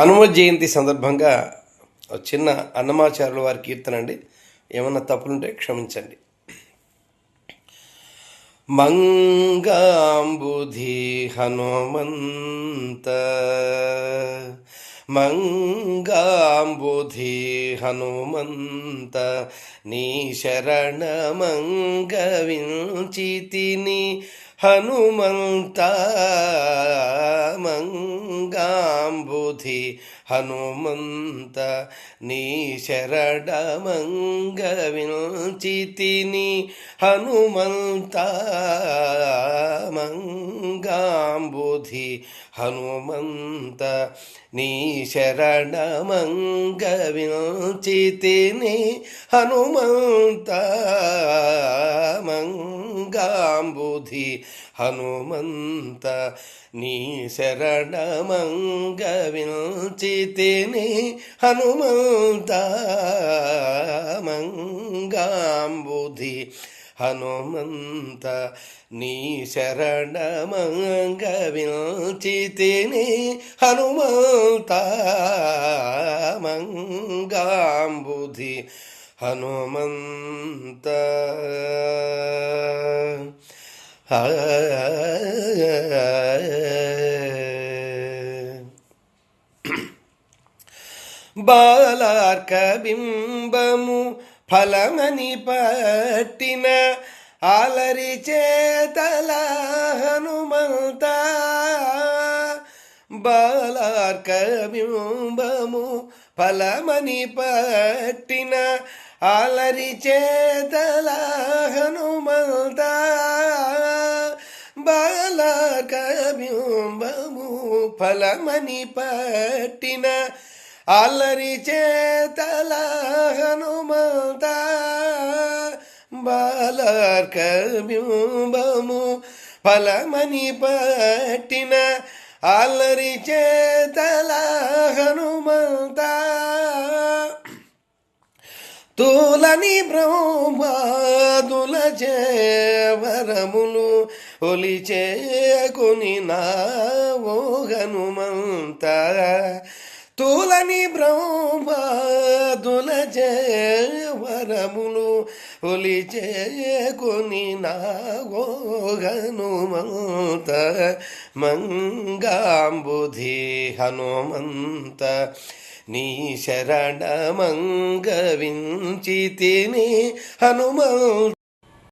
హనుమ జయంతి సందర్భంగా చిన్న అన్నమాచారుల వారి కీర్తన అండి. ఏమన్నా తప్పులుంటే క్షమించండి. మంగాంబుధి హనుమంత మంగాంబుధి హనుమంత నీ శరణమంగవించితిని హనుమంత మంగాంబుధి హనుమంత నీ శరణమంగవించితిని హనుమంత మంగాంబుధి హనుమంత నీ శరణమంగవించితిని హనుమంత మంగాంబుధి హనుమంత నీ శరణమంగ శరణమంగవించితిని హనుమంత మంగాంబుధి. హనుమంత నీ శరణమంగవించితిని హనుమంత మంగాంబుధి. హనుమంత బాలార్క బింబము ఫలమని పట్టిన అలరి చేతల హనుమంత. బాలార్క బింబము ఫలమని పట్టిన అలరి చేతల హనుమంత. బాలార్క బింబము ఫలమని పట్టిన అల్లరి చేతల హనుమంత బాలార్క బింబము ఫలమని పట్టిన అల్లరి చేతల హనుమంత. తూలని బ్రహ్మాదుల చేవరములు ఒలి చేయకుని నావో హనుమంతా. తూలని బ్రహ్మాదుల చేవరములు ఒలి చేయకుని నాగోహనుమంత మంగాంబుధి హనుమంత నీ శరణమంగవించితిని హనుమంత.